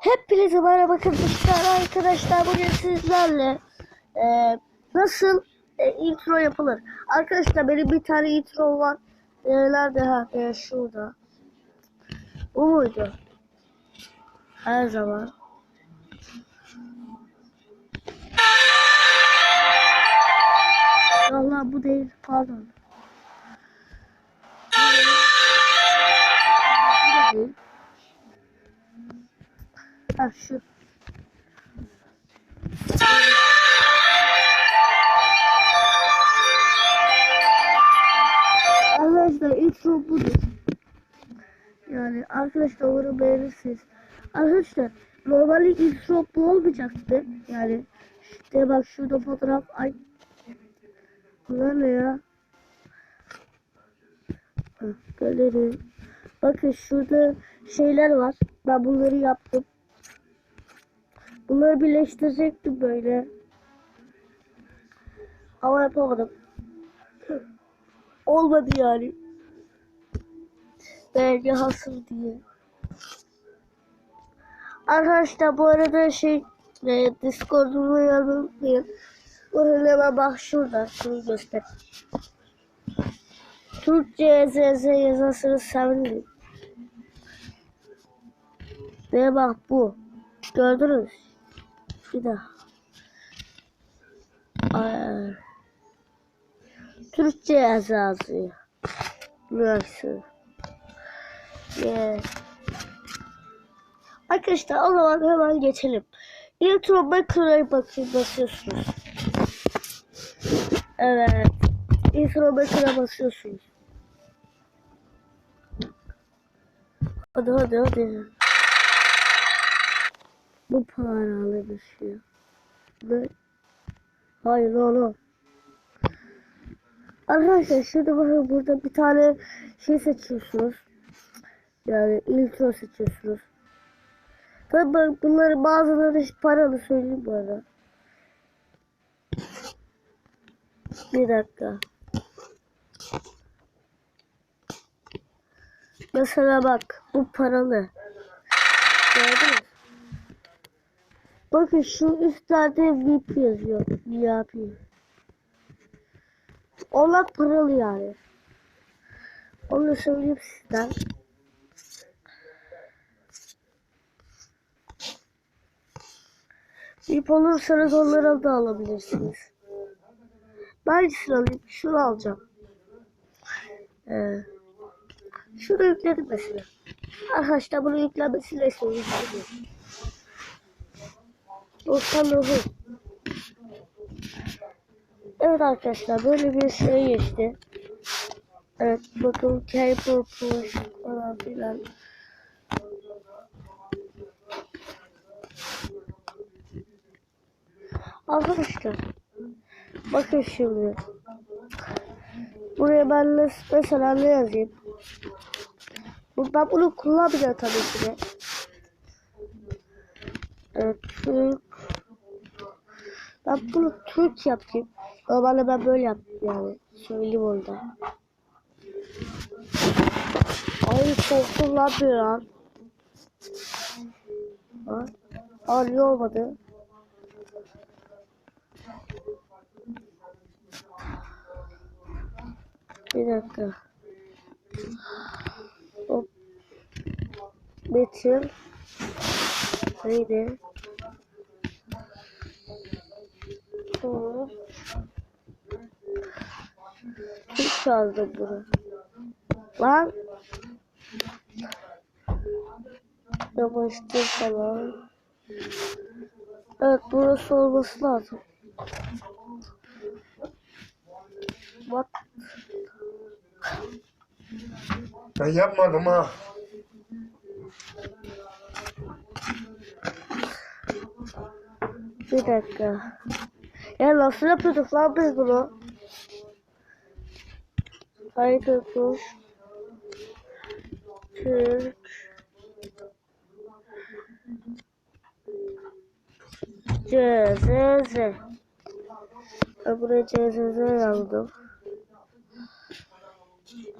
Hepinize merhaba arkadaşlar. Arkadaşlar bugün sizlerle e, nasıl e, intro yapılır? Arkadaşlar benim bir tane intro var. E, nerede? Ha, e, şurada. Bu muydu? Her zaman. Allah bu değil. Pardon. Şu. Arkadaşlar intro budur. Yani arkadaşlar umarım beğenirsiniz. Arkadaşlar normalde intro bu olmayacaktı. Yani işte bak şurada fotoğraf. Ay. Bunlar ne ya? Galeri. Bakın şurada şeyler var. Ben bunları yaptım. Bunları birleştirecektim böyle. Ama yapamadım. Olmadı yani. Belki hasıl diye. Arkadaşlar bu arada şey e, Discord'umu yanılmayın. Buraya hemen bak şurada. Şunu göster. Türkçe ZZ yazarsanız sevinirim. Ve bak bu. Gördünüz. Bir daha. Ay. Türkçe yazıyor. Nasıl? Yeah. Arkadaşlar o zaman hemen geçelim. Intro Maker'a bakayım basıyorsunuz. Evet. Intro Maker'a basıyorsunuz. Hadi hadi hadi. Bu paralı şey. Ne? Hayır oğlum. Arkadaşlar şurada bakın burada bir tane şey seçiyorsunuz. Yani intro seçiyorsunuz. Tabi bak bunları bazıları paralı söyleyeyim bu arada. Bir dakika. Mesela bak bu paralı. Bakın şu üstlerde VIP yazıyor. VIP. Onlar paralı yani. Onu söyleyeyim sizden. VIP olursanız onları da alabilirsiniz. Ben hangisini alayım? Şunu alacağım. Ee, şunu yükledim mesela. Arkadaşlar bunu yüklemesiyle söyleyeyim. 99. Evet arkadaşlar böyle bir şey geçti. Evet bakın K-pop falan filan. Arkadaşlar bakın şimdi. Buraya ben mes- mesela ne yazayım? Ben bunu kullanmayacağım tabii ki de. Evet. Ben bunu Türk yapayım. Normalde ben böyle yaptım yani. Söyleyeyim orada. Ay korktum lan bir an. Ha? Aa niye olmadı? Bir dakika. Hop. Metin. Neydi? Hop. Kim çaldı bunu? Lan. Yapıştır falan. Evet burası olması lazım. What? Ben yapmadım ha. Bir dakika. Ya nasıl yapıyorduk lan biz bunu? Haydi kuş. Türk. CZZ. Buraya CZZ yazdım.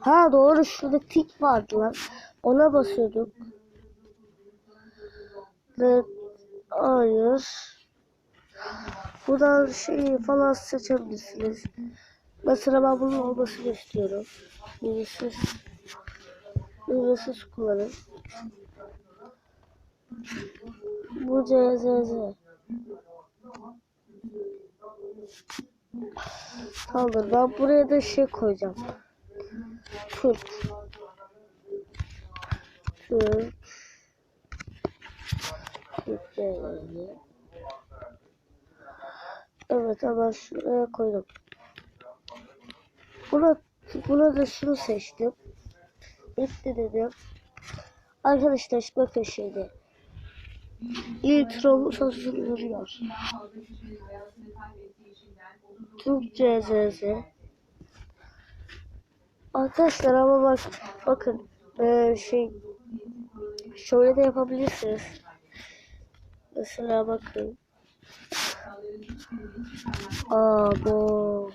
Ha doğru şurada tik vardı lan. Ona basıyorduk. Evet. Hayır. Buradan şey falan seçebilirsiniz. Mesela ben bunun olmasını istiyorum. Ücretsiz. Ücretsiz kullanın. Bu CZZ. Tamamdır. Ben buraya da şey koyacağım. Türk. Türk. Türk CZZ. Evet ama şuraya koydum. Buna, buna da şunu seçtim. Bitti dedim. Arkadaşlar işte bakın şeyde. İltrom sansürlüyor. Türk CZZ. Arkadaşlar ama bak bakın ee, şey şöyle de yapabilirsiniz. Mesela bakın. Abo.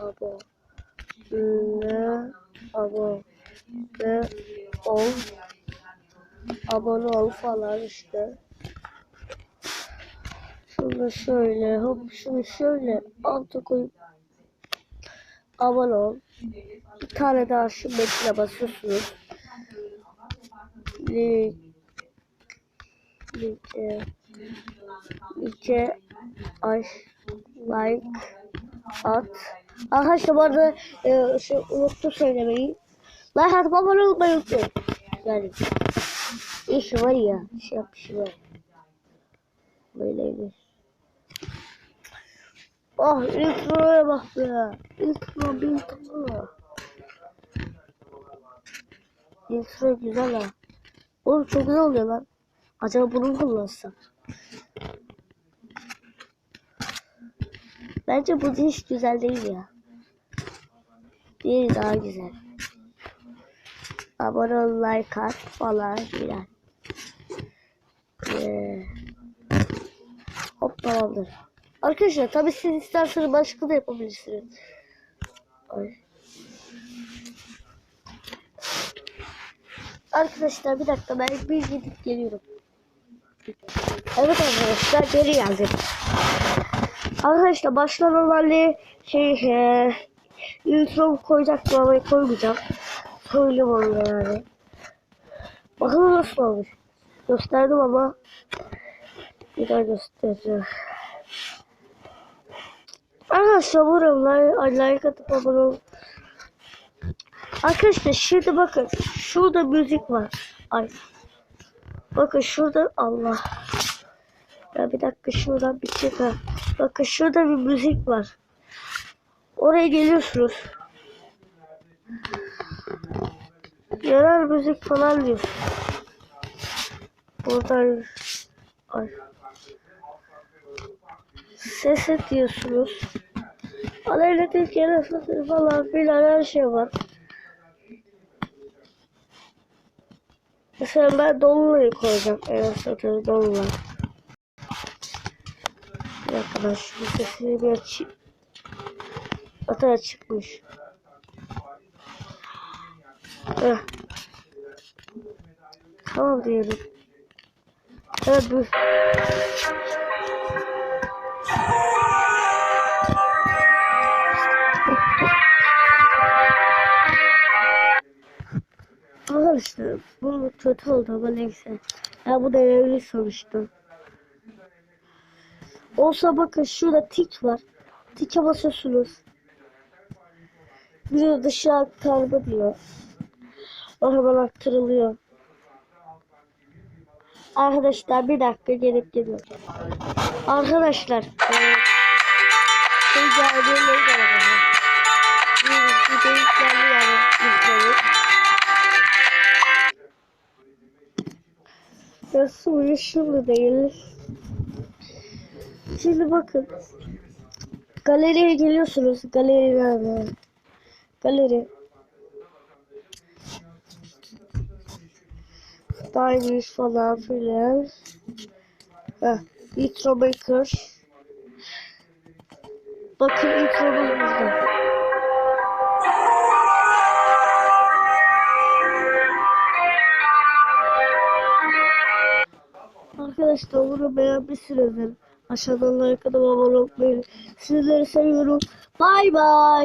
Abo. Ne? Abo. Ne? Ol. Abone ol falan işte. Şunu şöyle hop şunu şöyle alta koyup abone ol. Bir tane daha şu metne basıyorsunuz. Link linke linke ay like at. Arkadaşlar bu arada e, şey, unuttum söylemeyi. Like atıp abone olmayı unutmayın. Yani işi var ya şey yapışı var. Böyleymiş. Oh introya bak ya. Intro intro. Intro güzel ha. Oğlum çok güzel oluyor lan. Acaba bunu mu kullansam? Bence bu hiç güzel değil ya. Diğeri daha güzel. Abone ol, like at falan filan. Ee, hop tamamdır. Arkadaşlar tabi siz isterseniz başka da yapabilirsiniz. Ay. Arkadaşlar bir dakika ben bir gidip geliyorum. Evet arkadaşlar geri geldim. Arkadaşlar başta normalde şey e, intro koyacaktım ama koymayacağım. Söyleyeyim onu yani. Bakalım nasıl olmuş. Gösterdim ama bir daha göstereceğim. Arkadaşlar buralar like atıp abone olun. Arkadaşlar şimdi bakın şurada müzik var. Ay. Bakın şurada Allah. Ya bir dakika şuradan bir çık ha. Bakın şurada bir müzik var. Oraya geliyorsunuz. Yerel müzik falan diyor. Buradan ay. Ses diyorsunuz. Aleyna Tilki'ye nasıl falan filan her şey var. Mesela ben Dolunay'ı koyacağım. Evet satır Dolunay. Şu sesini bir açayım. Zaten çıkmış. Heh. Tamam diyelim. Evet bu. Arkadaşlar bu kötü oldu ama neyse. Ya bu da önemli sonuçta. Olsa bakın şurada tik var. Tike basıyorsunuz. Bir de dışarı aktarma diyor. O hemen aktarılıyor. Arkadaşlar bir dakika gelip geliyor. Arkadaşlar. E, şey geldi ne geldi? Bir geldi yani. suyu şurada değil. Şimdi bakın. Galeriye geliyorsunuz. Galeri nerede? Galeri. Stylish falan filan. Heh. Intro Maker. Bakın intromuz burada. Arkadaşlar bunu beğenmişsinizdir. Aşağıdan like atıp abone olmayı. Sizleri seviyorum. Bay bay.